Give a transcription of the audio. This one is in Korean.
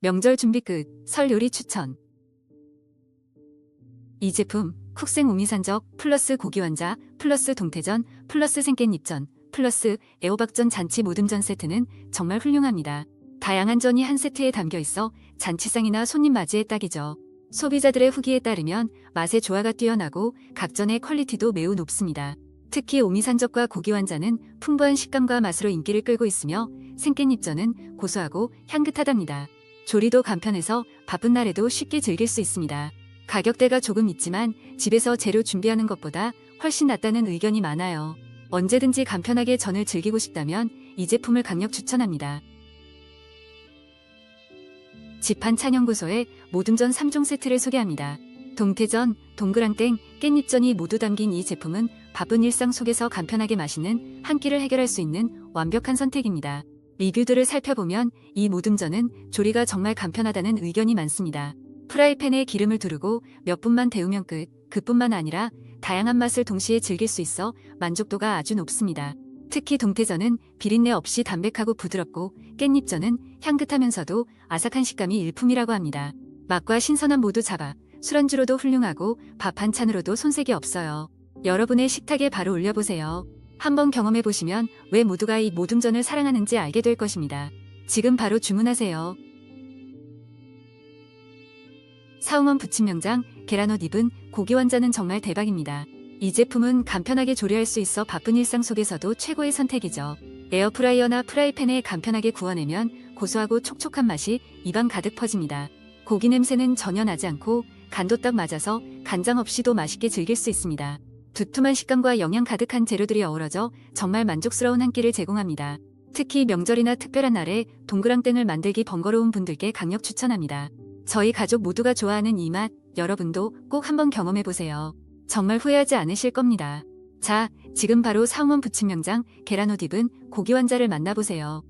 명절 준비 끝, 설 요리 추천. 이 제품, 쿡생 오미산적, 플러스 고기완자, 플러스 동태전, 플러스 생깻잎전, 플러스 애호박전 잔치 모듬전 세트는 정말 훌륭합니다. 다양한 전이 한 세트에 담겨 있어 잔치상이나 손님 맞이에 딱이죠. 소비자들의 후기에 따르면 맛의 조화가 뛰어나고 각전의 퀄리티도 매우 높습니다. 특히 오미산적과 고기완자는 풍부한 식감과 맛으로 인기를 끌고 있으며 생깻잎전은 고소하고 향긋하답니다. 조리도 간편해서 바쁜 날에도 쉽게 즐길 수 있습니다. 가격대가 조금 있지만 집에서 재료 준비하는 것보다 훨씬 낫다는 의견이 많아요. 언제든지 간편하게 전을 즐기고 싶다면 이 제품을 강력 추천합니다. 지판 찬연구소의 모둠전 3종 세트를 소개합니다. 동태전, 동그랑땡, 깻잎전이 모두 담긴 이 제품은 바쁜 일상 속에서 간편하게 맛있는 한 끼를 해결할 수 있는 완벽한 선택입니다. 리뷰들을 살펴보면 이 모둠전은 조리가 정말 간편하다는 의견이 많습니다. 프라이팬에 기름을 두르고 몇 분만 데우면 끝, 그뿐만 아니라 다양한 맛을 동시에 즐길 수 있어 만족도가 아주 높습니다. 특히 동태전은 비린내 없이 담백하고 부드럽고 깻잎전은 향긋하면서도 아삭한 식감이 일품이라고 합니다. 맛과 신선함 모두 잡아 술안주로도 훌륭하고 밥 한찬으로도 손색이 없어요. 여러분의 식탁에 바로 올려보세요. 한번 경험해 보시면 왜 모두가 이 모둠전을 사랑하는지 알게 될 것입니다. 지금 바로 주문하세요. 사우먼 부침명장, 계란옷 입은 고기 완자는 정말 대박입니다. 이 제품은 간편하게 조리할 수 있어 바쁜 일상 속에서도 최고의 선택이죠. 에어프라이어나 프라이팬에 간편하게 구워내면 고소하고 촉촉한 맛이 입안 가득 퍼집니다. 고기 냄새는 전혀 나지 않고 간도 딱 맞아서 간장 없이도 맛있게 즐길 수 있습니다. 두툼한 식감과 영양 가득한 재료들이 어우러져 정말 만족스러운 한 끼를 제공합니다. 특히 명절이나 특별한 날에 동그랑땡을 만들기 번거로운 분들께 강력 추천합니다. 저희 가족 모두가 좋아하는 이 맛, 여러분도 꼭 한번 경험해보세요. 정말 후회하지 않으실 겁니다. 자, 지금 바로 사홍원 부침명장, 계란옷 입은 고기 완자를 만나보세요.